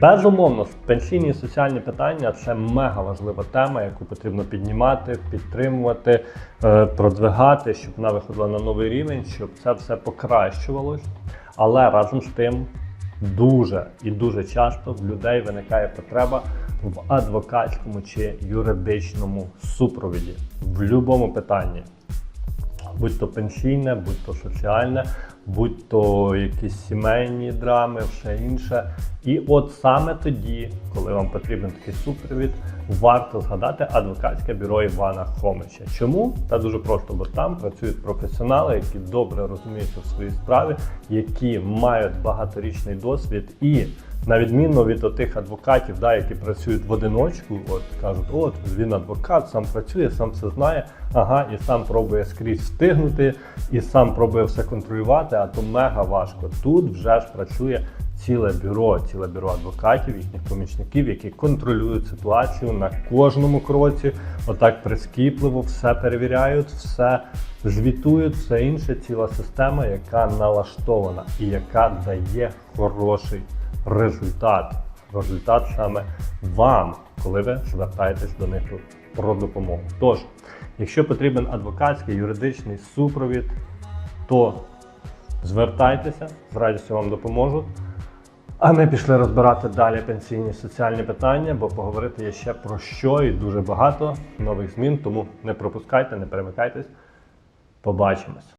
Безумовно, пенсійні і соціальні питання це мега важлива тема, яку потрібно піднімати, підтримувати, е, продвигати, щоб вона виходила на новий рівень, щоб це все покращувалось. Але разом з тим дуже і дуже часто в людей виникає потреба в адвокатському чи юридичному супровіді в будь-якому питанні будь то пенсійне, будь то соціальне, будь то якісь сімейні драми, все інше. І от саме тоді, коли вам потрібен такий супровід, варто згадати адвокатське бюро Івана Хомича. Чому? Та дуже просто, бо там працюють професіонали, які добре розуміються в своїй справі, які мають багаторічний досвід і. На відміну від тих адвокатів, да, які працюють в одиночку, от кажуть, от він адвокат, сам працює, сам все знає, ага, і сам пробує скрізь встигнути, і сам пробує все контролювати, а то мега важко. Тут вже ж працює ціле бюро, ціле бюро адвокатів, їхніх помічників, які контролюють ситуацію на кожному кроці, отак прискіпливо все перевіряють, все звітують, все інше, ціла система, яка налаштована і яка дає хороший результат. Результат саме вам, коли ви звертаєтесь до них про допомогу. Тож, якщо потрібен адвокатський юридичний супровід, то звертайтеся, з радістю вам допоможу. А ми пішли розбирати далі пенсійні соціальні питання, бо поговорити є ще про що і дуже багато нових змін. Тому не пропускайте, не перемикайтесь. Побачимось.